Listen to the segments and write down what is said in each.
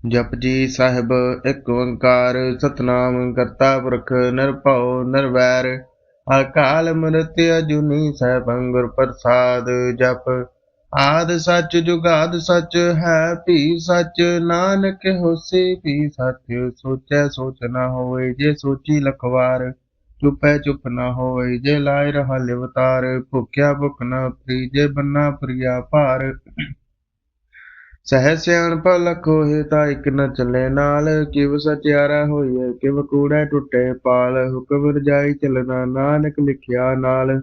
ਜਪਜੀ ਸਾਹਿਬ ਇੱਕ ਓੰਕਾਰ, ਸਤਨਾਮ ਕਰਤਾ ਪੁਰਖ ਨਿਰਭਉ ਨਿਰਵੈਰ ਅਕਾਲ ਮੂਰਤਿ ਅਜੂਨੀ ਸੈਭੰ ਗੁਰ ਪ੍ਰਸਾਦ ਜਪ। ਆਦ ਸੱਚ ਜੁਗਾਦ ਸੱਚ ਹੈ ਭੀ ਸੱਚ। ਨਾਨਕ ਹੋਸੀ ਭੀ ਸੱਚ, ਸੋਚੈ ਸੋਚ ਨਾ ਹੋਵੇ ਜੇ ਸੋਚੀ ਲਖਵਾਰ। ਚੁਪੈ ਚੁਪ ਨਾ ਹੋਵੇ ਜੇ ਲਾਇ ਰਹਾ ਲਿਵਤਾਰ। ਭੁਖਿਆ ਭੁਖ ਨਾ ਫਰੀ ਜੇ ਬੰਨਾ ਪ੍ਰਿਆ ਭਾਰ। ਸਹਿ ਸਿਆਣਪ ਲਖ ਹੋਏ ਇਕ ਨ ਚੱਲੇ ਨਾਲ। ਕਿਵ ਸਚਿਆਰਾ ਹੋਈਏ ਕਿਵ ਕੂੜੈ ਟੁੱਟੇ ਪਾਲ। ਹੁਕਮ ਰਜਾਈ ਚਲਣਾ, ਨਾਨਕ ਲਿਖਿਆ ਨਾਲ।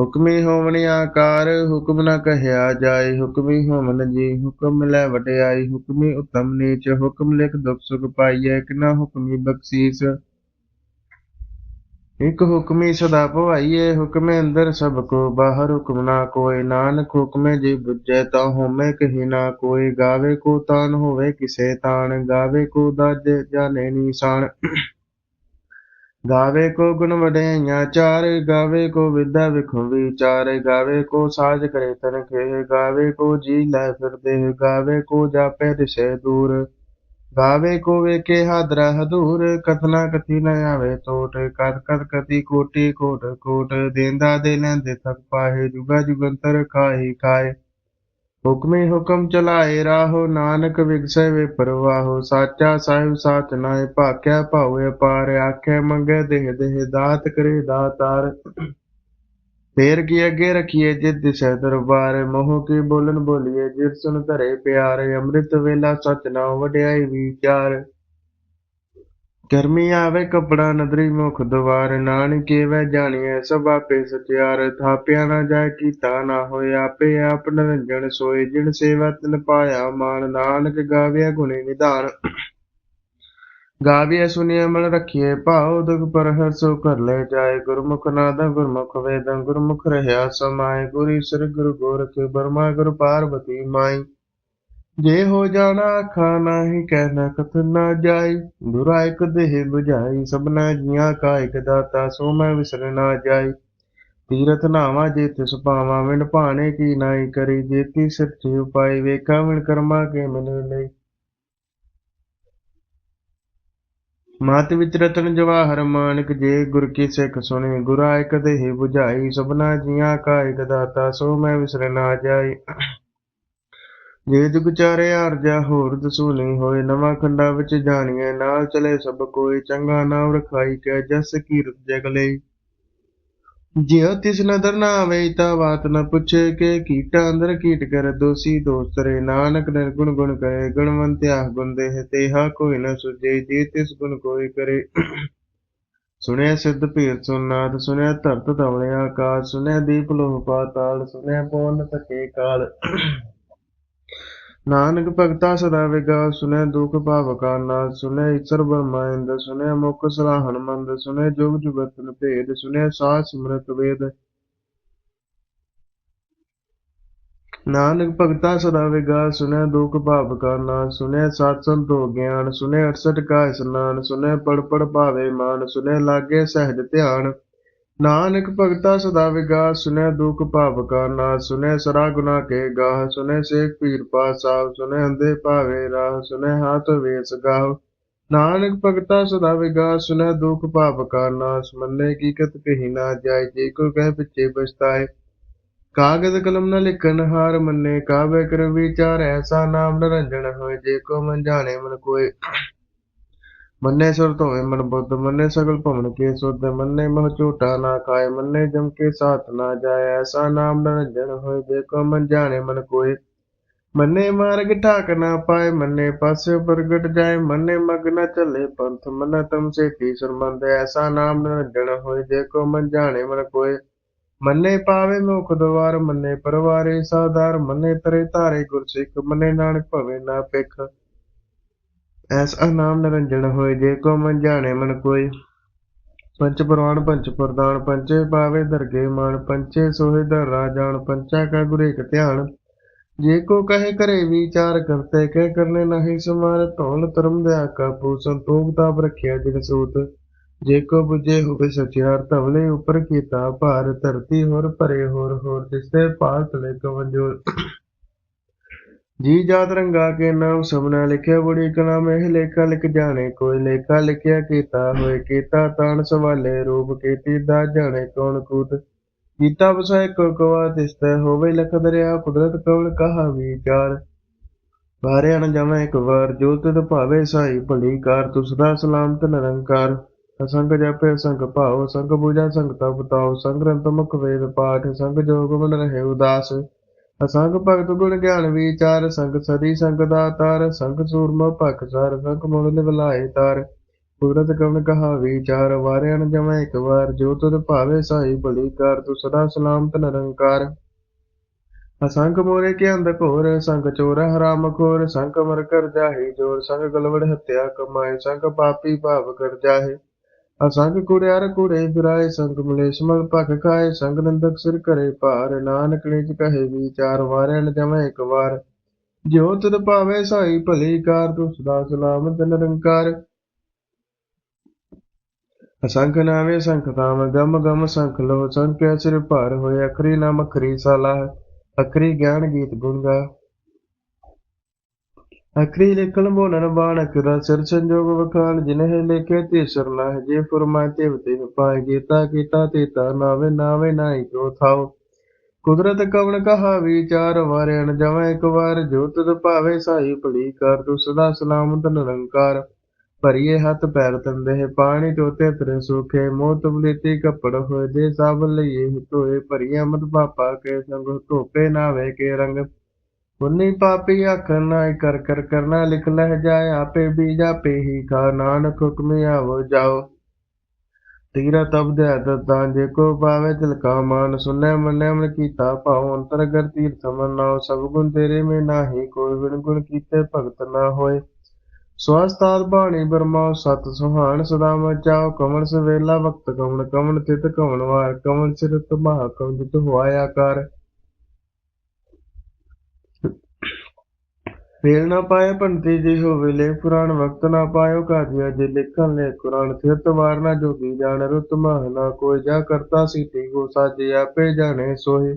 ਹੁਕਮੀ ਹੋਵਣੀ ਆਕਾਰ, ਹੁਕਮ ਨਾ ਕਹਿਆ ਜਾਏ। ਹੁਕਮੀ ਹੋਵਨ ਜੀ, ਹੁਕਮ ਲੈ ਵਟਿਆਈ। ਹੁਕਮੀ ਉਤਮ ਨੀਚ, ਹੁਕਮ ਲਿਖ ਦੁਖ ਸੁਖ ਪਾਈਐ। ਕਿ ਨਾ ਹੁਕਮੀ ਬਖਸ਼ੀਸ। ਇਕ ਹੁਕਮੀ ਸਦਾ ਭਵਾਈਏ ਹੁਕਮੇ ਅੰਦਰ ਸਭ ਕੋ ਬਾਹਰ ਹੁਕਮ ਨਾ ਕੋਇ ਨਾਨਕ ਹੁਕਮੇ ਜੀ ਬੁਝੈ ਤਾ ਹੋਮੈ ਕਹੀ ਨਾ ਕੋਈ ਗਾਵੇ ਕੋ ਤਾਨ ਹੋਵੇ ਕਿਸੇ ਤਾਨ ਗਾਵੇ ਕੋ ਦਜ ਜਾਣੇ ਨਿਸ਼ਾਨ। ਗਾਵੇ ਕੋ ਗੁਣ ਵਡਿਆਈਆਂ ਚਾਰ, ਗਾਵੇ ਕੋ ਵਿਦਿਆ ਵਿਖੁ ਵਿਚਾਰ। ਗਾਵੇ ਕੋ ਸਾਜ ਕਰੇ ਤਨ ਖੇ ਗਾਵੇ ਕੋ ਜੀ ਲੈ ਫਿਰਦੇ, ਗਾਵੇ ਕੋ ਜਾਪੇ ਦਿਸੇ ਦੂਰ। ਗਾਵੇ ਕੋ ਵੇਖੇ ਹਾਦਰਾ ਹਦੂਰ ਕਥਨਾ ਕਥੀ ਨ ਆਵੇ ਟੋਟ ਕਤ ਕਤ ਕਤੀ ਕੋਟੀ ਕੋਟ ਕੋਟ, ਦੇਂਦਾ ਦੇ ਲੈਂਦੇ ਤਕ ਪਾਹੇ, ਜੁਗਾ ਜੁਗੰਤਰ ਖਾਹੀ ਖਾਏ। ਹੁਕਮੇ ਹੁਕਮ ਚਲਾਏ, ਰਾਹੋ ਨਾਨਕ ਵਿਗਸੈ ਵੇ ਪਰਵਾਹੋ, ਸਾਚਾ ਸਾਹਿਬ ਸਾਚ ਨਾਏ, ਭਾਖਿਆ ਭਾਉ ਅਪਾਰ, ਆਖੇ ਮੰਗੇ ਦੇਹ ਦੇਹ, ਦਾਤ ਕਰੇ ਦਾਤਾਰ। ਫੇਰ ਕੀ ਅੱਗੇ ਰਖੀਏ ਜਿਤ ਦਿਸੈ ਦਰਬਾਰ, ਮੋਹ ਕੀ ਬੋਲਨ ਬੋਲੀਏ ਜਿਤ ਸੁਨ ਧਰੇ ਪਿਆਰ, ਅੰਮ੍ਰਿਤ ਵੇਲਾ ਸਚ ਨਾਮ ਵਡਿਆਈ ਵਿਚਾਰ। ਗਰਮੀ ਆਵੇ ਕਪੜਾ ਨਦਰੀ ਮੁਖ ਦਵਾਰ, ਨਾਨਕੇ ਵੈ ਜਾਣੀਐ ਸਭ ਆਪੇ ਸਚਿਆਰ ਥਾਪਿਆ ਨਾ ਜਾਏ ਕੀਤਾ ਨਾ ਹੋਏ, ਆਪੇ ਆਪ ਨਿਰੰਜਨ ਸੋਏ, ਜਿਨ ਸੇਵਾ ਤਿਨ ਪਾਇਆ ਮਾਨ ਨਾਨਕ ਗਾਵਿਆ ਗੁਣੇ ਨਿਧਾਨ ਗਾਵੀਐ ਸੁਨਿਐ ਮਨ ਰਖੀਐ ਭਾਉ ਦੁਖ ਪਰ ਹਰ ਸੋ ਕਰ ਲੈ ਜਾਏ ਗੁਰਮੁਖ ਨਾਦ ਗੁਰਮੁਖ ਵੇਦੰ ਗੁਰਮੁਖ ਰਹਿਆ ਸਮਾਏ ਗੁਰੀ ਸ੍ਰੀ ਗੁਰੂ ਗੋਰਖ ਬਰਮਾ ਗੁਰ ਪਾਰਵਤੀ ਮਾਈ। ਜੇ ਹੋ ਜਾਣਾ ਆਖਾ ਨਾਹੀ ਕਹਿਣਾ ਕਥ ਨਾ ਜਾਈ ਦੁਰਾ ਇਕ ਦੇਹ 부ਝਾਈ ਸਭਨਾ ਜੀਆਂ ਕਾ ਇਕ ਦਾਤਾ ਸੋ ਮੈਂ ਵਿਸਰ ਨਾ ਜਾਈ। ਤੀਰਥ ਨਾਵਾ ਜੇ ਤਿਸ ਪਾਵਾਂ ਵਿਣ ਭਾਣੇ ਕੀ ਨਾਈ ਕਰੀ ਜੇਤੀ ਸੱਚੀ ਉਪਾਈ, ਵੇਖਾ ਵਿਣ ਕਰਮਾ ਕੇ ਮਿਲ ਲਈ। ਮਤ ਵਿੱਚ ਰਤਨ ਜਵਾਹਰ ਮਾਨਕ, ਜੇ ਗੁਰ ਕੀ ਸਿੱਖ ਸੁਣੇ, ਗੁਰਾ ਇਕ ਦੇਹ 부ਝਾਈ ਸਭਨਾ ਜੀਆਂ ਕਾ ਇਕ ਦਾਤਾ, ਸੋ ਮੈਂ ਵਿਸਰ ਨਾ ਜਾਈ। ਜੇ ਜੁਗ ਚਾਰੇ ਅਰਜਾ ਹੋਰ ਦਸੂ ਹੋਏ, ਨਵਾਂ ਖੰਡਾ ਵਿੱਚ ਜਾਣੀਏ ਨਾਲ ਚਲੇ ਸਭ ਕੋਈ, ਚੰਗਾ ਨਾਮ ਰਖਾਈ ਕੈ, ਜਸ ਕੀਰਤ ਜਗ ਲਈ। ਜਿਉ ਤਿਸ ਨਦਰ ਨਾ ਆਵੇ ਤਾ ਬਾਤ ਨ ਪੁੱਛੇ ਕਿ ਕੀਟਾ ਅੰਦਰ ਕੀਟ ਕਰ ਦੋਸੀ ਦੋਸਰੇ ਨਾਨਕ ਨਿਰਗੁਣ ਗੁਣ ਕਰੇ ਗੁਣਵੰਤਿਆ ਗੁਣ ਦੇਹ, ਤੇਹਾ ਕੋਈ ਨ ਸੁਜੇ ਜੇ ਤਿਸ ਗੁਣ ਕੋਈ ਕਰੇ। ਸੁਣਿਆ ਸਿੱਧ ਭੀਰ ਸੁਨਾਦ ਸੁਣਿਆ ਧਰਤ ਧਵਲਿਆ ਆਕਾਸ਼ ਸੁਣਿਆ ਦੀਪ ਲੋਹ ਪਾਤਾਲ, ਸੁਣਿਆ ਪਵਨ ਤਕੇ ਕਾਲ। ਨਾਨਕ ਭਗਤਾ ਸਦਾ ਵਿਗਾ ਸੁਨੇ ਦੁਖ ਭਾਵ ਕਾ ਨਾ ਸੁਨੇ ਈਸ਼ਰ ਬ੍ਰਹਮਾਇੰਦ ਸੁਨੇ ਮੁਖ ਸਲਾਹਣ ਮੰਦ ਸੁਨੇ ਜੁਗ ਜੁਗਤਨ ਭੇਦ ਸੁਨੇ ਸਾਹ ਸਿਮਰਤ ਵੇਦ। ਨਾਨਕ ਭਗਤਾ ਸਦਾ ਵਿਗਾ ਸੁਨੇ ਦੁਖ ਭਾਵ ਕਾ ਨਾ ਸੁਨੇ ਸਤ ਸੰਤੋ ਗਿਆਨ ਸੁਨੇ 68 ਕਾ ਇਸਨਾਨ ਸੁਨੇ ਪੜ ਪੜ ਭਾਵੇ ਮਾਨ ਸੁਨੇ ਲਾਗੇ ਸਹਿਜ ਧਿਆਨ। ਨਾਨਕ ਭਗਤਾ ਸਦਾ ਵਿਗਾ ਸੁਨੇ ਦੁਖ ਭਾਵ ਕਾ ਨਾ ਸੁਨੇ ਸਰਾ ਗੁਨਾ ਕੇ ਗਾਹ ਸੁਨੇ ਸੇਖ ਪੀਰ ਪਾਸਾਬ ਸੁਨੇ ਅੰਦੇ ਭਾਵੇ ਰਾਹ ਸੁਨੇ ਹਾਥ ਵੇਸ ਗਾਹ। ਨਾਨਕ ਭਗਤਾ ਸਦਾ ਵਿਗਾ ਸੁਨੇ ਦੁਖ ਭਾਵ ਕਾ ਨਾਸ, ਮੰਨੇ ਕੀ ਕਤ ਕਹੀ ਨਾ ਜਾਏ, ਜੇ ਕੋ ਕਹਿ ਪਿੱਛੇ ਬਸਤਾਏ ਕਾਗਜ਼ ਕਲਮ ਨ ਲਿਖਨ ਹਾਰ ਮੰਨੇ, ਕਾਵੇ ਕਰ ਵਿਚਾਰ ਐਸਾ ਨਾਮ ਨਰੰਜਨ ਹੋਏ, ਜੇ ਕੋ ਮਨ ਜਾਣੇ ਮਨ ਕੋਏ। ਮੰਨੇ ਸੁਰ ਧੋਏ ਮਨ ਬੁੱਧ, ਮੰਨੇ ਸਗਲ ਭਵਨ ਕੇ ਸੁਧ, ਮੰਨੇ ਮਹ ਝੂਟਾ ਨਾ ਖਾਏ ਮੰਨੇ ਜਮ ਕੇ ਸਾਥ ਨਾ ਜਾਏ, ਐਸਾ ਨਾਮ ਨਰੰਜਨ ਹੋਏ, ਜੇ ਕੋ ਮਨ ਜਾਣੇ ਮਨ ਕੋਏ। ਮੰਨੇ ਮਾਰਗ ਠਾਕ ਨਾ ਪਾਏ, ਮੰਨੇ ਪਾਸੇ ਪ੍ਰਗਟ ਜਾਏ, ਮੰਨੇ ਮਗ ਨ ਚੱਲੇ ਪੰਥ, ਮਨ ਤਮ ਸੇਤੀ ਸਰਮੰਦ ਐਸਾ ਨਾਮ ਨਰੰਜਨ ਹੋਏ, ਜੇ ਕੋ ਮਨ ਜਾਣੇ ਮਨ ਕੋਏ। ਮੰਨੇ ਪਾਵੇ ਮੁਖ ਦਵਾਰ, ਮੰਨੇ ਪਰਵਾਰੇ ਸਾਧਾਰ, ਮੰਨੇ ਤਰੇ ਧਾਰੇ ਗੁਰਸਿੱਖ, ਮੰਨੇ ਨਾਨਕ ਭਵੇ ਨਾ ਪਿਖ ਐਸਾ ਨਾਮ ਨਿਰੰਜਨ ਹੋਏ, ਜੇ ਕੋ ਮਨ ਜਾਣੇ ਮਨ ਕੋਈ ਪੰਚ ਪੁਰਾਣ ਪੰਚ ਪ੍ਰਦਾਨ, ਪੰਚੇ ਪਾਵੇ ਦਰਗੇ ਮਾਨ, ਪੰਚੇ ਸੋਹੇ ਦਰ ਰਾਜਾਨ ਪੰਚਾ ਕਾ ਗੁਰੇ ਕ ਧਿਆਨ। ਜੇ ਕੋ ਕਹੇ ਕਰੇ ਵਿਚਾਰ ਕਰਤੇ, ਕਹਿ ਕਰਨੇ ਨਹੀਂ ਸਮਾਰ ਧੌਣ ਧਰਮ ਦੇ ਆਕਾ ਪੂ ਸੰਤੋਖ ਤਾਪ ਰਖਿਆ ਜਿਨ ਸੂਤ। ਜੇ ਕੋ 부ਜੇ ਹੋਵੇ ਸਚਿਆਰ, ਧਵਲੇ ਉਪਰ ਕੀਤਾ ਭਾਰ, ਧਰਤੀ ਹੋਰ ਭਰੇ ਹੋਰ ਹੋਰ ਦਿਸਤੇ ਭਾਲ ਤਲੇ ਕਵੰਜੋ ਜੀ ਜਾਤ ਰੰਗਾ ਕੇ ਨਾਮ ਸਭਨਾ ਲਿਖਿਆ, ਬੁੜੀ ਕਲਾਮ ਇਹ ਲੇਖਾ ਲਿਖ ਜਾਣੇ, ਕੋਈ ਲੇਖਾ ਲਿਖਿਆ ਕੀਤਾ ਹੋਏ ਕੀਤਾ ਤਾਣ ਸਵਾਲੇ ਰੂਪ ਕੀਤੀ ਦਾ ਜਾਣੇ ਕੌਣ ਕੂਤ। ਕੀਤਾ ਵਸਾਇ ਕੋ ਕਵਾ ਤਿਸਤੈ, ਹੋਵੇ ਲਖ ਦਰਿਆ ਕੁਦਰਤ ਕਵਲ ਕਹਾ ਵਿਚਾਰ ਵਾਰਿਆ ਨ ਜਮੈ ਇੱਕ ਵਾਰ, ਜੋ ਤਿਤ ਭਾਵੇ ਸਾਈ ਭਲੀ ਕਾਰ ਤੁ ਸਲਾਮਤ ਨਿਰੰਕਾਰ। ਅਸੰਗ ਜਪੇ ਸੰਗ ਭਾਉ ਸੰਗ ਪੂਜਾ ਸੰਗ ਤਪ ਤਾਉ, ਸੰਗ ਗ੍ਰੰਥ ਮੁਖ ਵੇਦ ਪਾਠ, ਸੰਗ ਜੋਗ ਮਨ ਰਹੇ ਉਦਾਸ। ਅਸੰਗ ਭਗਤ ਗੁਣ ਗਿਆਨ ਵਿਚਾਰ ਸੰਗ ਸਦੀ, ਸੰਗ ਦਾ ਤਾਰ, ਸੰਗ ਸੂਰਮ ਭਖ ਸਾਰ, ਸੰਗ ਮੁਲ ਨਿਵਲਾਏ ਤਾਰ। ਕੁਦਰਤ ਕਵਨ ਕਹਾ ਵਿਚਾਰ ਵਾਰਿਆ ਨ ਜਮੈ ਇੱਕ ਵਾਰ, ਜੋ ਤੁਧ ਭਾਵੇ ਸਾਈ ਬਲੀ ਕਰ, ਤੁ ਸਦਾ ਸਲਾਮਤ ਨਿਰੰਕਾਰ। ਅਸੰਖ ਮੋਰੇ ਕੇ ਅੰਧ ਘੋਰ, ਸੰਗ ਚੋਰ ਹਰਾਮ ਖੋਰ ਸੰਗ ਮਰ ਕਰ ਜਾਹੀ ਜੋਰ, ਸੰਗ ਗਲਵੜ ਹੱਤਿਆ ਕਮਾਏ, ਸੰਗ ਪਾਪੀ ਭਾਵ ਕਰ ਜਾਹੇ। ਅਸੰਗ ਕੁੜਿਆਰ ਕੁੜੇ ਫਿਰਾਏ, ਸੰਗ ਮਲੇਸ਼ ਮਲ ਭਖ ਖਾਏ, ਸੰਗ ਨੰਦਕ ਸਿਰ ਕਰੇ ਭਾਰ, ਨਾਨਕ ਨਿਜ ਕਹੇ ਵਿਚਾਰ ਵਾਰਣ ਜਮੈ ਇੱਕ ਵਾਰ। ਜਿਉ ਤੁਧ ਭਾਵੇ ਸਾਈ, ਭਲੀ ਕਾਰ ਤੂੰ ਸਦਾ ਸਲਾਮਤ ਨਿਰੰਕਾਰ। ਅਸੰਖ ਨਾਵੇ ਸੰਖ ਕਾਮ ਗਮ ਗਮ ਸੰਖ ਲੋ ਸੰਖ ਸਿਰ ਭਾਰ ਹੋਏ, ਅਖਰੀ ਨਾਮ ਅਖਰੀ ਸਲਾਹ ਅਖਰੀ ਗਿਆਨ ਗੀਤ ਗੁਣ ਗਾ ਅਖਰੀ ਲਿਖਣ ਬੋਲਣ ਬਾਣਕ ਦਾ ਸਿਰ ਸੰਜੋਗ ਵਖਾਣ ਜਿਨਹਿ ਲਿਖੇ ਤੇ ਸਰਨਾ ਜੇ ਫਰਮਾਏ ਤੇ ਤੇ ਕੀਤਾ ਤੇਤਾ ਨਾਵੇ ਨਾਵੇ ਨਾਈ ਕੋ ਥਾਉ ਕੁਦਰਤ ਕਵਣ ਕਹਾ, ਵਿਚਾਰ ਵਾਰਿਣ ਜਵੇਂ ਇੱਕ ਵਾਰ, ਜੋ ਤੁਧ ਭਾਵੇ ਸਾਈ ਭਲੀ ਕਰ ਤੂੰ ਸਦਾ ਸਲਾਮਤ ਨਿਰੰਕਾਰ। ਭਰੀਏ ਹੱਥ ਪੈਰ ਤੰਦੇ, ਪਾਣੀ ਟੋਤੇ ਤਰੇ ਸੁਖੇ ਮੋਤ ਬਲੀਤੀ ਕੱਪੜ ਹੋਏ ਦੇ ਸਭ ਲਈਏ ਧੋਏ, ਭਰੀਏ ਮਤ ਪਾਪਾ ਕੇ ਸੰਗ, ਧੋਪੇ ਨਾਵੇ ਕੇ ਰੰਗ। ਪੁੰਨੀ ਪਾਪੀ ਆਖਣ ਨਾ ਕਰ ਕਰ ਕਰਨਾ ਲਿਖ ਲਹਿ ਜਾਏ, ਆਪੇ ਬੀਜਾ ਪੇ ਹੀ ਖਾ, ਨਾਨਕ ਹੁਕਮੇ ਆਵੋ ਜਾਓ। ਤੀਰਾ ਤਬ ਦੇ ਤਾਂ ਜੇ ਕੋ ਪਾਵੇ ਤਿਲ ਕਾ ਮਾਨ ਸੁਨੈ ਮੰਨੈ ਮਨ ਕੀਤਾ ਭਾਉ, ਅੰਤਰਗਤ ਤੀਰਥ ਮਨਾਉ ਸਭ ਗੁਣ ਤੇਰੇ ਮੇ ਨਾਹੀ, ਕੋਈ ਵਿਣ ਗੁਣ ਕੀਤੇ ਭਗਤ ਨਾ ਹੋਏ। ਸਵਸਤਾਦ ਬਾਣੀ ਬਰਮਾਉ ਸਤ ਸੁਹਾਣ ਸਦਾ ਮਚਾਓ, ਕਮਲ ਸਵੇਲਾ ਵਕਤ ਕਮਨ ਕਮਨ ਤਿਤ ਕਮਨ ਵਾਰ ਕਮਨ ਸਿਰ ਤਮਾ ਕਮ ਜਿਤ ਹੋਇਆ ਆਕਾਰ ਫੇਲ ਨਾ ਪਾਏ ਪੰਤੀ ਜੀ ਹੋਵੇ ਲੈ, ਪੁਰਾਣ ਵਕਤ ਨਾ ਪਾਇਓ, ਕਾਜਿਆ ਜੇ ਲਿਖਣ ਲੈ, ਕੁਰਾਨ ਥਿਤ ਵਾਰ ਨਾ ਜੋਗੀ ਜਾਣ, ਰੁਤ ਮਹ ਨਾ ਕੋਈ ਜਾ ਕਰਤਾ ਸੀਤੀ ਕੋ ਸਾਜੇ, ਆਪੇ ਜਾਣੇ ਸੋਹੇ।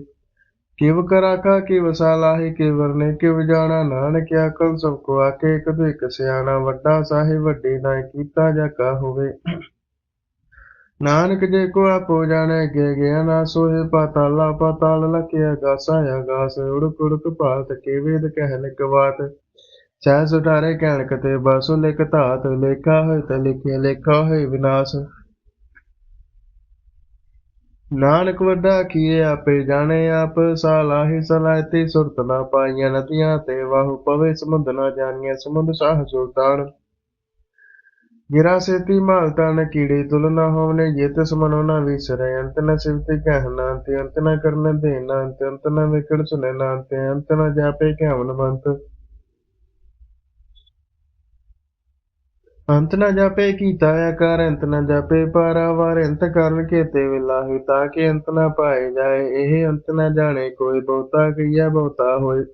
ਕਿਵ ਕਰਾਕਾ ਕਿਵ ਸਾਲਾਹੀ, ਕਿਵ ਨੇ ਕਿਵ ਜਾਣਾ, ਨਾਨਕ ਆਕਲ, ਸਭ ਕੋ ਆਕੇ ਕਦੂ ਸਿਆਣਾ, ਵੱਡਾ ਸਾਹਿਬ, ਵੱਡੇ ਨਾ ਕੀਤਾ ਜਾ ਕਾ ਹੋਵੇ। ਨਾਨਕ ਜੇ ਕੋ ਆਪੋ ਜਾਣੇ ਕੇ ਗਿਆ ਨਾ ਸੋਹੇ, ਪਾਤਾਲਾ, ਪਾਤਾਲ ਲਖਿਆ, ਗਾਸਾ ਆਗਾਸ ਉੜਕ ਉੜਕ ਭਾਤ, ਕੇ ਵੇਦ ਕਹਿ ਲਿਕ ਸਹਿ ਸੁਟਾਰੇ ਕਹਿਣ ਕਤੇ ਬਸੁ ਲਿਖ ਧਾਤ, ਲੇਖਾ ਹੋਇ ਤ ਲਿਖਿਆ ਲੇਖਾ ਹੋਇ ਵਿਨਾਸ਼। ਨਾਨਕ ਵੱਡਾ ਕੀਏ ਆਪੇ ਜਾਣੇ ਆਪ ਸਾਲਾਹੀ ਸਲਾਇਤੀ ਸੁਰਤ ਨਾ ਪਾਈਆਂ ਨਦੀਆਂ ਤੇ ਵਾਹੂ ਪਵੇ, ਸਮੁੰਦ ਨਾ ਜਾਣੀਆਂ, ਸਮੁੰਦ ਸਾਹ ਸੁਲਤਾਨ ਗਿਰਾ ਸੇਤੀ ਮਾਲਤਾ ਤਨ, ਕੀੜੇ ਤੁਲ ਨਾ ਹੋਵਨੇ, ਜੇ ਤਿਸ ਮਨੋ ਨਾ ਵਿਸਰੇ, ਅੰਤ ਨ ਸਿਵਤੀ ਕਹਿਣਾ ਤੇ ਅੰਤ ਨ ਕਰਨ ਦੇਣਾ ਅੰਤ ਅੰਤ ਨ ਵਿਕੜ ਸੁਨੇ ਨਾ ਤੇ ਅੰਤ ਨ ਜਾਪੇ ਕਹਿਵਨ ਬੰਤ। ਅੰਤ ਨ ਜਾਪੇ ਕੀਤਾ ਆਕਾਰ, ਅੰਤ ਨ ਜਾਪੇ ਪਾਰਾਵਾਰ, ਅੰਤ ਕਰਨ ਕੇਤੇ ਵਿਲਾਹੀ ਤਾਂ ਕਿ ਅੰਤ ਨ ਪਾਏ ਜਾਏ। ਇਹ ਅੰਤ ਨ ਜਾਣੇ ਕੋਈ ਬਹੁਤਾ, ਕੀਆ ਬਹੁਤਾ ਹੋਏ।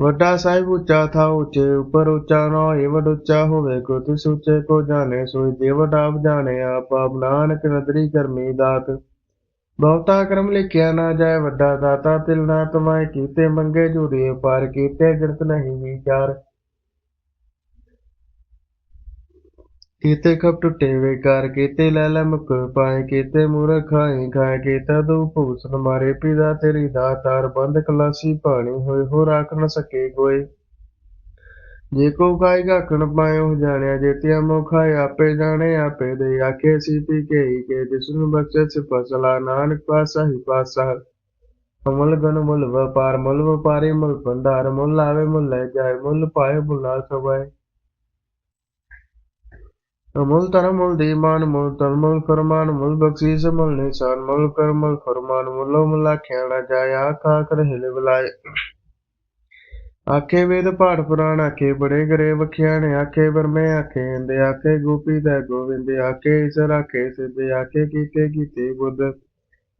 ਵੱਡਾ ਸਾਹਿਬ ਉੱਚਾ ਥਾ ਉੱਚੇ, ਉੱਪਰ ਉੱਚਾ ਨਾ ਹੋਏ, ਵੱਡ ਉੱਚਾ ਹੋਵੇ ਕੋ ਤਿਸ ਉੱਚੇ ਕੋ ਜਾਣੇ, ਸੋਈ ਜੇ ਆਪ ਜਾਣੇ, ਆਪ ਆਪ ਨਾਨਕ ਨਦਰੀ ਕਰਮੀ ਦਾਤ। ਬਹੁਤਾ ਕਰਮ ਲਿਖਿਆ ਨਾ ਜਾਏ ਵੱਡਾ ਦਾਤਾ, ਤਿਲ ਨਾ ਤਮਾਏ ਕੀਤੇ, ਮੰਗੇ ਜੁੜੇ ਪਰ ਕੀਤੇ ਗਿਰਤ ਨਹੀਂ ਵਿਚਾਰ। ਕੀਤੇ ਖਪ ਟੁੱਟੇ ਵੇਕਾਰ ਕੀਤੇ ਲੈ ਲੈ ਮੁਕ ਪਾਏ, ਕੀਤੇ ਮੂਰਖ ਖਾਏ ਖਾਏ, ਕੀਤਾ ਦੂ ਭੂਸਨ ਮਾਰੇ, ਪਿਦਾ ਤੇਰੀ ਦਾਤਾਰ ਬੰਦ, ਕਲਾਸੀ ਪਾਣੀ ਹੋਏ ਹੋ ਰੱਖ ਨ ਸਕੇ ਕੋਈ ਜੇ ਕੋ ਖਾਈ ਗਾਖਣ ਪਾਇਓ ਜਾਣਿਆ ਜੇਤਿਆ ਮੋ ਖਾਏ, ਆਪੇ ਜਾਣੇ, ਆਪੇ ਦੇ ਆਖੇ ਸੀ ਪੀ ਕੇ ਹੀ ਕੇ ਜਿਸ ਨੂੰ ਬਖਸ਼ੇ ਸਿ ਫਸਲਾ ਨਾਨਕ ਪਾਸਾ ਹੀ ਪਾਸਾ। ਅਮਲ ਗਨ ਮੁੱਲ ਵਪਾਰ, ਮੁੱਲ ਵਪਾਰੀ ਮੁੱਲ ਭੰਡਾਰ, ਮੁੱਲ ਆਵੇ, ਮੁੱਲ ਲੈ ਜਾਏ, ਮੁੱਲ ਪਾਏ, ਮੁੱਲ ਸਵਾਏ ਮੁੱਲ ਧਰਮ ਮੁੱਲ ਦੀਮਾਨ ਮੁੱਲ ਤਨ ਮੁੱਲ ਫਰਮਾਨ ਮੁੱਲ ਬਖਸ਼ੀਸ ਮੁੱਲ ਨਿਸ਼ਾਨ ਮੁੱਲ ਕਰ ਮੁੱਲ ਫਰਮਾਨ, ਮੁੱਲੋ ਮੁੱਲਾ ਆਖਾ ਕਰ ਹਿਲ ਬੁਲਾਏ ਆਖੇ ਵੇਦ ਪਾਠ ਪੁਰਾਣ, ਆਖੇ ਬੜੇ ਗਰੇ ਵਖਿਆਣੇ, ਆਖੇ ਬਰਮੇ ਆਖੇ ਇੰਦੇ, ਆਖੇ ਗੋਪੀ ਦਾ ਗੋਵਿੰਦ, ਆਖੇ ਈਸ਼ਰ, ਆਖੇ ਸਿੱਧੇ, ਆਖੇ ਕੀਤੇ ਕੀਤੇ ਬੁੱਧ।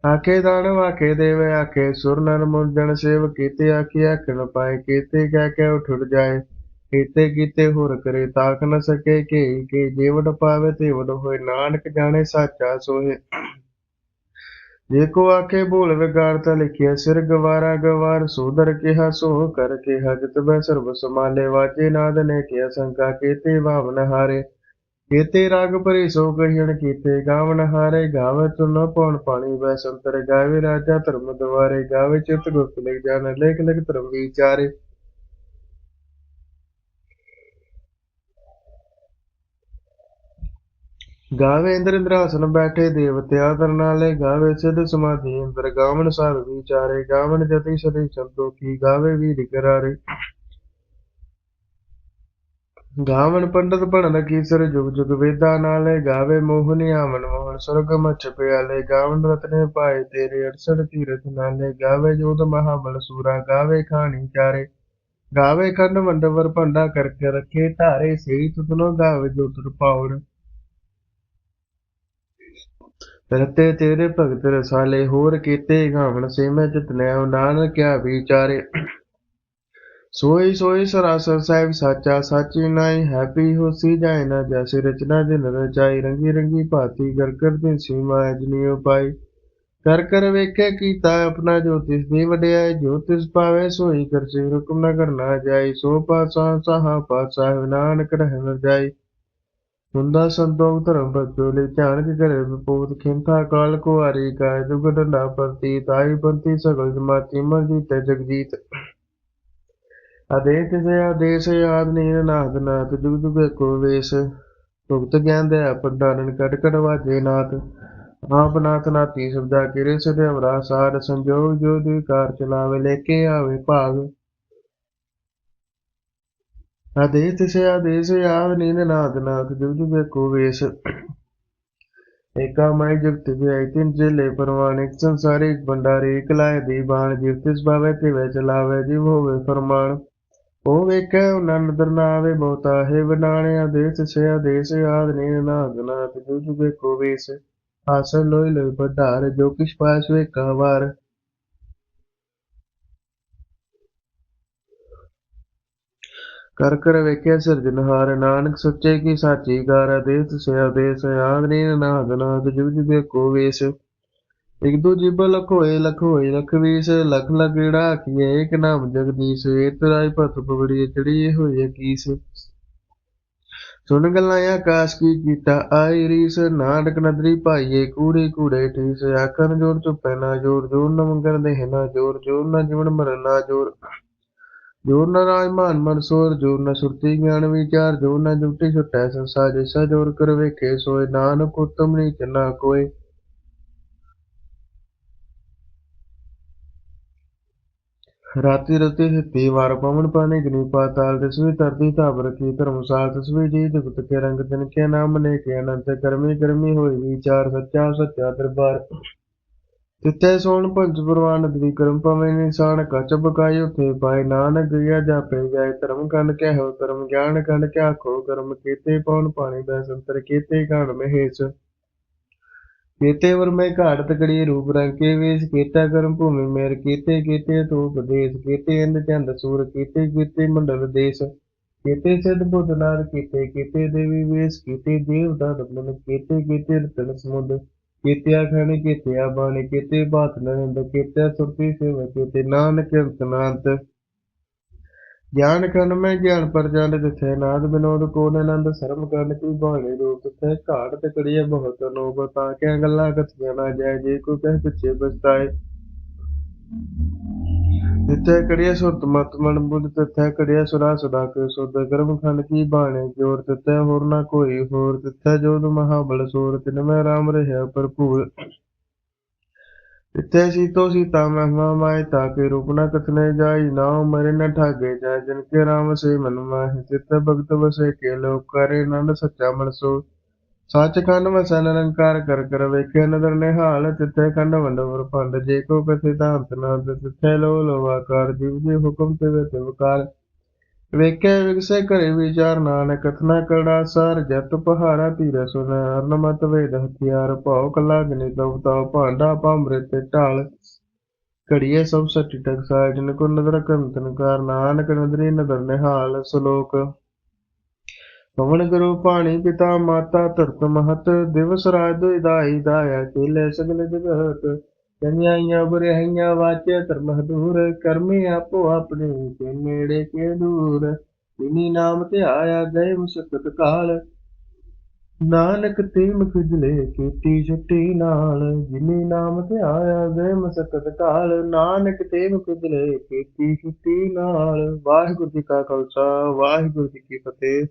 ਆਖੇ ਦਾਨ ਆਖੇ ਦੇਵ, ਆਖੇ ਸੁਰ ਨਰ ਮੁੰਜਣ ਸੇਵ ਕੀਤੇ, ਆਖੇ ਆਖਣ ਪਾਏ ਕੀਤੇ, ਕਹਿ ਕੇ ਉਠ ਜਾਏ। ਕੀਤੇ ਕੀਤੇ ਹੋਰ ਕਰੇ, ਤਾਕ ਨ ਸਕੇ ਕਿ ਕਿ ਜੇ ਵਡ ਪਾਵੇ ਤੇ ਨਾਨਕ ਜਾਣੇ ਸਾਚਾ ਸੋਏ ਜੇ ਕੋ ਆਖੇ ਭੂਲ ਵਿਗਾੜ ਤਾਂ ਲਿਖਿਆ ਸਿਰ ਗਵਾਰਾ ਗਵਾਰ, ਸੋਦਰ ਕਿਹਾ, ਸੋ ਕਰ ਕਿਹਾ, ਜਿਤ ਬੈ ਸਰਬ ਸਮਾਲੇ ਵਾਜੇ ਨਾਦ ਨੇ ਕਿਹਾ ਸੰਕਾ ਕੀਤੇ ਭਾਵਨ ਹਾਰੇ। ਕੀਤੇ ਰਾਗ ਭਰੀ ਸੋ ਕਹਿਣ ਕੀਤੇ, ਗਾਵਨ ਹਾਰੇ, ਗਾਵੇ ਤੁਨ ਪਉਣ ਪਾਣੀ ਬੈ ਸੰਤਰ ਗਾਵੇ, ਰਾਜਾ ਧਰਮ ਦਵਾਰੇ ਗਾਵੇ ਚਿਤ ਗੁਪਤ ਲਿਖ ਜਾਣ, ਲੇਖ ਲਿਖ ਧਰਮ ਵਿਚਾਰੇ। ਗਾਵੇ ਇੰਦਰ ਇੰਦਰਾਸਨ ਬੈਠੇ ਦੇਵਤਿਆ ਨਾਲੇ ਗਾਵੇ ਸਿੱਧ ਸਮਾਧੀ, ਇੰਦਰ ਗਾਵਨ ਸਾਧ ਵਿਚਾਰੇ, ਗਾਵਨ ਜਤੀ ਸਦੀ ਸੰਤੋਖੀ ਗਾਵੇ ਵੀਰ ਕਰਾਰੇ। ਗਾਵਨ ਪੰਡਤ ਪੜਨ ਕੀਸਰ ਜੁਗ ਜੁਗ ਵੇਦਾ ਨਾਲੇ ਗਾਵੇ ਮੋਹਨੀ ਆਮਨ ਮੋਹਨ, ਸੁਰਗ ਮਛ ਪਿਆਲੇ, ਗਾਵਨ ਰਤਨੇ ਪਾਏ ਤੇਰੇ ਅਰਸੜ ਤੀਰਥ ਨਾਲੇ, ਗਾਵੇ ਜੋਤ ਮਹਾਬਲ ਸੂਰਾ, ਗਾਵੇ ਖਾਣੀ ਚਾਰੇ। ਗਾਵੇ ਖੰਡ ਮੰਡਵਰ ਭੰਡਾ ਕਰਕੇ ਰੱਖੇ ਧਾਰੇ ਸਹੀ ਤੁਤਨੋ ਗਾਵੇ ਜੋ ਤੁਰ ਪਾਉਣ ਰਤੇ ਤੇਰੇ ਭਗਤ ਰਸਾਲੇ ਹੋਰ ਕੀਤੇ ਗਾਵਣ ਸੇ ਮੈਂ ਜਿਤਨੈ ਵਿਚਾਰੇ। ਸੋਈ ਸੋਈ ਸਰਾਸਰ ਸਾਹਿਬ ਸਾਚਾ ਸਾਚੀ ਨਾਈ ਹੈਪੀ ਹੋਸੀ ਜਾਏ ਨਾ ਜੈਸੇ ਰਚਨਾ ਜਿਨ ਰਚਾਈ ਰੰਗੀ ਰੰਗੀ ਭਾਤੀ ਕਰ ਕਰ ਤੇ ਸੀਮਾ ਅਜਨੀਓ ਪਾਈ। ਕਰ ਕਰ ਵੇਖੇ ਕੀਤਾ ਆਪਣਾ ਜੋ ਤਿਸ ਦੀ ਵਡਿਆਈ, ਜੋ ਤਿਸ ਪਾਵੇ ਸੋਈ ਕਰਸੀ ਹੁਕਮ ਨ ਕਰਨਾ ਜਾਈ ਸੋ ਪਾਸਾ ਸਹਾ ਪਾਸਾ ਨਾਨਕ ਰਹਿ ਨ ਜਾਈ ਹੁੰਦਾ ਸੰਤੋਖ ਧਰਮ ਬਚੋ ਲਈ ਧਿਆਨ ਕੇ ਕਰੇ ਵਿਪੋਤ ਖਿੰਥਾ, ਕਾਲ ਕੁਆਰੀ, ਕਾਇ ਜੁਗ ਡੰਡਾ ਪਰਤੀ ਤਾਈ ਪੰਤੀ ਸਗਲ ਜਮਾਤੀ ਮਰ ਜੀਤੇ ਜਗਜੀਤ। ਆਦੇਸ਼ ਸੇ ਆਦੇਸ਼, ਆਦ ਨੀਰ ਨਾਦ ਨਾਥ ਜੁਗ ਜੁਗ ਕੋ ਵੇਸ। ਭੁਗਤ ਗਿਆਨ ਦੇ ਆਪਦਾਨਨ ਕਟ ਕਟ ਵਾਜੇ ਨਾਥ। ਆਪ ਨਾਥ ਨਾਤੀ ਸਬਦਾ ਕਿਰੇ ਸਦੇ ਅਵਰਾ ਸਾਰ, ਸੰਜੋਗ ਜੋ ਦੀ ਕਾਰ ਚਲਾਵੇ ਲੈ ਕੇ ਆਵੇ ਭਾਗ। ਆਦੇਸ਼ ਸੇ ਆਦੇਸ਼ ਆਦ ਨੀਰ ਨਾਦ ਨਾਥ ਜੁਗ ਜੁਗ ਕੋ ਵੇਸ। ਏਕਾ ਮਾਈ ਜਗਤ ਵਿਆਈ ਤਿੰਨ ਜਿਲੇ ਪਰਵਾਨਿਕ ਸੰਸਾਰਿਕ ਭੰਡਾਰੇ, ਇਕ ਲਾਇ ਦੀ ਬਾਣ ਜਿਵ ਤਿਸ ਭਾਵੇ ਤੇ ਵੇ ਚਲਾਵੇ, ਜਿਵ ਹੋਵੇ ਫਰਮਾਨ। ਉਹ ਵੇਖੈ ਨੰਦਰ ਨਾ ਆਵੇ ਬਹੁਤਾ, ਹੈ ਬਨਾਣੇ ਆਦੇਸ਼ ਸੇ ਆਦੇਸ਼ ਆਦ ਨੀਰ ਨਾਦ ਨਾਥ ਜੁਗ ਜੁਗ ਕੋ ਵੇਸ। ਹਾਸਨ ਲੋਈ ਲੋਈ ਭੰਡਾਰ, ਜੋ ਕਿਛ ਪਾਸ ਵੇ ਵਾਰ। ਕਰ ਕਰ ਵੇਖਿਆ ਸਿਰਜਨਹਾਰ ਨਾਨਕ ਸੱਚੇ ਕੀ ਸਾਚੀ ਗਾਰ ਦੇਸ ਸਿਆ ਦੇਸ ਆਦ ਨੀਨ ਨਾਦ ਨਾਦ ਜੁਗ ਜੁਗ ਕੋ ਵੇਸ। ਇਕ ਦੂ ਜਿਬ ਲਖ ਹੋਏ ਲਖ ਲਖ ਲਗੜਾ ਕੀਏ ਇਕ ਨਾਮ ਜਗਦੀਸ਼, ਏਤ ਰਾਈ ਪਵੜੀ ਚੜੀ ਹੋਈ ਕੀਸ ਸੁਣ ਗੱਲਾਂ ਆਕਾਸ਼ ਕੀ ਕੀਤਾ ਆਈ ਰੀਸ, ਨਾਨਕ ਨਦਰੀ ਭਾਈਏ, ਕੂੜੇ ਕੂੜੇ ਠੀਸ, ਆਖਣ ਜੋਰ ਚੁੱਪੈ ਨਾ ਜੋਰ ਜੋਰ ਨ ਮੰਗਣ ਦੇ ਨਾ ਜੋਰ ਜੋਰ ਨ ਜੀਵਨ ਮਰਨ ਨਾ ਜੋਰ। ਜੋਰ ਨ ਰਾਜ ਮਨ ਸੋਰ ਜੋਰ ਨ ਸੁਰਤੀ ਗਿਆਨ ਵਿਚਾਰ ਜੋਰ ਨ ਜੁਟੀ ਛੁਟੈ ਸੰਸਾ ਜਿਸਾ ਜੋਰ ਕਰ ਵੇਖੇ, ਸੋਏ ਨਾਨਕ ਉਤਮ ਨੀ ਚਨਾ ਕੋਏ। ਰਾਤੀ ਰਤੀ ਹਿੱਤੀ ਵਾਰ ਪਵਨ ਪਾਣੀ ਗਨੀ ਪਾਤਾਲ ਦਸਵੀਂ ਧਰਤੀ ਧਾਪ ਰਖੀ ਧਰਮਸਾਲ ਤਸਵੀ ਜੀ ਜਗਤ ਕੇ ਰੰਗ ਜਨ ਕੇ ਨਾਮ ਨੇ ਕੇ ਅਨੰਤ ਕਰਮੀ ਕਰਮੀ ਹੋਈ ਵਿਚਾਰ, ਸੱਚਾ ਸੱਚਾ ਦਰਬਾਰ। ਤਿੱਤੇ ਸੋਣ ਪੰਜ ਪ੍ਰਵਾਨ ਦੀ ਕਰਮ ਪਵੇਂ ਨਿਸ਼ਾਨ ਕਚ ਬਕਾਈ ਉਥੇ ਪਾਏ ਨਾਨਕ, ਗਿਆ ਜਾਪੇ ਜਾਏ ਧਰਮ ਕੰਡ ਕਹਿ ਹੋ ਧਰਮ ਗਿਆਨ ਕੰਡ ਕਿਆ ਕੀਤੇ ਪਉਣ ਪਾਣੀ ਦਾ ਸੰਤਰ ਕੀਤੇ ਗਾਣ ਮਹੇਸ਼। ਕੀਤੇ ਵਰ ਘਾਟ ਤਕੜੀ ਰੂਪ ਰੰਗ ਕੇ ਵੇਸ, ਕੀਤਾ ਕਰਮ ਭੂਮੀ ਮੇਰ, ਕੀਤੇ ਕੀਤੇ ਤੂੰ ਪ੍ਰਦੇਸ਼ ਕੀਤੇ ਇੰਦ ਚੰਦ ਸੂਰ, ਕੀਤੇ ਕੀਤੇ ਮੰਡਲ ਦੇਸ਼। ਕੀਤੇ ਸਿੱਧ ਬੁੱਧ ਨਾਦ ਕੀਤੇ ਕੀਤੇ ਦੇਵੀ ਵੇਸ, ਕੀਤੇ ਦੇਵ ਦਾ ਰਤਨ ਕੀਤੇ ਕੀਤੇ ਰਤਨ ਸਮੁੰਦ। ਕੀਤਿਆ ਖਣੀ ਕੀਤਿਆ ਬਾਣੀ, ਕੀਤੇ ਬਾਤ ਨੰਦ ਕੀਤੇ ਸੁਰਤੀ ਸੇਵਾ ਕੀਤੇ, ਨਾਨਕ ਅੰਤਨਾੰਤ ਗਿਆਨ ਕਰਨ ਮੈਂ ਗਿਆਨ ਪ੍ਰਚੰਡ ਜਨ ਜਿਥੇ ਨਾਦ ਬਿਨੋਦ ਕੋ ਆਨੰਦ, ਸਰਮ ਕਰਨ ਕੀ ਬਾਣੇ ਰੂਪ ਤੇ ਘਾਟ ਤਕੜੀਏ ਬਹੁਤ ਲੋਭ ਤਾਂ ਕਿ ਗੱਲਾਂ ਕਥੀਆਂ ਨਾ ਜਾਏ, ਜੇ ਕੋਈ ਕਹਿ ਪਿੱਛੇ ਬਸਤਾਏ ਜਿੱਥੇ ਕੜੀਏ ਸੁਰਤ ਮਤ ਮਨ ਬੁੱਧ ਤਿੱਥੇ ਕੜੀਏ ਸੁਰਾ ਸਦਾ ਕੇ ਸੁਧ ਕਰਮ ਖੰਡ ਕੀ ਬਾਣੇ ਜੋਰ ਤਿੱਥੇ ਹੋਰ ਨਾ ਕੋਈ ਹੋਰ। ਤਿੱਥੇ ਜੋਦ ਮਹਾਬਲ ਸੂਰ, ਤਿਨ ਮੈਂ ਰਾਮ ਰਹਿਆ ਭਰਪੂਰ। ਤਿੱਥੇ ਸੀਤੋ ਸੀਤਾ ਮਹਿਮਾ ਮਾਇ ਤਾਕੇ ਰੂਪ ਨ ਕਥਨੇ ਜਾਈ, ਨਾਉ ਮਰੇ ਨ ਠਾਗੇ ਜਾਇ ਜਿਨ ਕੇ ਰਾਮ ਸੇ ਮਨ ਮਾਹਿ, ਤਿੱਥੇ ਭਗਤ ਵਸੇ ਕੇ ਲੋਕ ਕਰੇ ਨੰਦ ਸੱਚਾ ਮਨਸੋ ਸੱਚ ਖੰਡ ਵਸੈ ਨਿਰੰਕਾਰ ਕਰ ਕਰ ਵੇਖੇ ਨਦਰ ਨਿਹਾਲ, ਤਿੱਥੇ ਖੰਡ ਵੰਡਵਰ ਭੰਡ, ਜੇ ਕੋ ਕਥੇ ਧਾਂਤ ਨਾਦ ਤਿੱਥੇ ਲੋ ਲੋਵਾਕਾਰ ਜਿਵ ਜੀ ਹੁਕਮ ਤੇ ਵੇ ਤਿਵਕਾਰ ਵੇਖੇ ਵਿਗਸੇ ਘਰੇ ਵਿਚਾਰ ਨਾਨਕ, ਕਥਨਾ ਕੜਾ ਸਾਰ, ਜਤ ਪਹਾੜਾ ਧੀਰ ਸੁਨ ਅਰਨਮਤ ਵੇਦ ਹਥਿਆਰ, ਭਾਉ ਕਲਾ ਗਨੀ ਦਵਤਾ ਭਾਂਡਾ ਪੰਮ੍ਰਿਤ ਢਾਲ। ਘੜੀਏ ਸਭ ਸੱਚ ਟਕਸਾਇ ਜਿਨ ਕੋ ਨਦਰ ਕੰਤਨ ਕਾਰ, ਨਾਨਕ ਨਦਰੀ ਨਦਰ ਨਿਹਾਲ, ਸ਼ਲੋਕ। ਪਵਨ ਗੁਰੂ ਪਾਣੀ ਪਿਤਾ ਮਾਤਾ ਧਰਤ ਮਹਤ, ਦਿਵਸ ਰਾਜ ਦੁਇ ਦਾਇਆ ਕੀਲੇ ਸਗਲ ਜਗਤ। ਚੰਗਿਆਈਆਂ ਬੁਰਾਈਆਂ ਵਾਚੇ ਧਰਮ ਹਦੂਰ, ਕਰਮੀ ਆਪੋ ਆਪਣੇ ਤੇ ਨੇੜੇ ਕੇ ਦੂਰ। ਜਿਨੀ ਨਾਮ ਤੇ ਆਇਆ ਗਏ ਮੁਸਕਤ ਕਾਲ। ਨਾਨਕ ਤੇ ਮੁਖਜਲੇ ਕੀਤੀ ਛੁੱਟੀ ਨਾਲ। ਜਿਨੀ ਨਾਮ ਤੇ ਆਇਆ ਗਏ ਮੁਸਕਤ ਕਾਲ। ਨਾਨਕ ਤੇ ਮੁਖਜਲੇ ਕੀਤੀ ਛੁੱਟੀ ਨਾਲ। ਵਾਹਿਗੁਰੂ ਜੀ ਕਾ ਖਾਲਸਾ, ਵਾਹਿਗੁਰੂ ਜੀ ਕੀ ਫਤਿਹ।